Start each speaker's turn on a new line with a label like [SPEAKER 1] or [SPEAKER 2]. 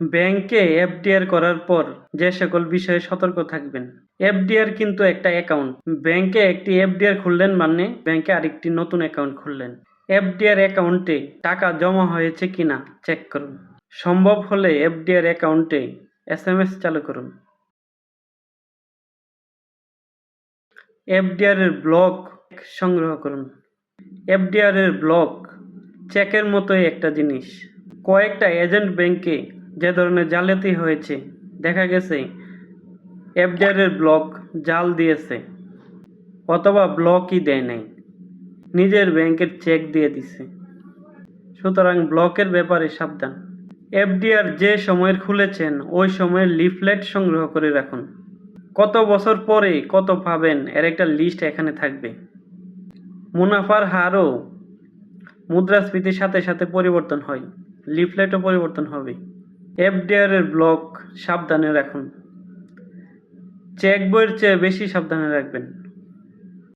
[SPEAKER 1] ব্যাংকে এফডিআর করার পর যে সকল বিষয়ে সতর্ক থাকবেন। এফডিআর কিন্তু একটা অ্যাকাউন্ট। ব্যাংকে একটি এফডিআর খুললেন মানে ব্যাংকে আরেকটি নতুন অ্যাকাউন্ট খুললেন। এফডিআর অ্যাকাউন্টে টাকা জমা হয়েছে কিনা চেক করুন। সম্ভব হলে এফডিআর অ্যাকাউন্টে এস চালু করুন। এফডিআর এর ব্লক সংগ্রহ করুন। এফডিআর এর ব্লক চেকের মতোই একটা জিনিস। কয়েকটা এজেন্ট ব্যাংকে যে ধরনের জালিয়াতি হয়েছে, দেখা গেছে এফডিআর এর ব্লক জাল দিয়েছে অথবা ব্লকই দেয় নাই, নিজের ব্যাংকের চেক দিয়ে দিছে। সুতরাং ব্লকের ব্যাপারে সাবধান। এফডিআর যে সময়ের খুলেছেন, ওই সময়ের লিফলেট সংগ্রহ করে রাখুন। কত বছর পরে কত পাবেন, এর একটা লিস্ট এখানে থাকবে। মুনাফার হারও মুদ্রাস্ফীতির সাথে সাথে পরিবর্তন হয়, লিফলেটও পরিবর্তন হবে। এফডিআর এর ব্লক সাবধানে রাখুন। চেক বইয়ের চেয়ে বেশি সাবধানে রাখবেন।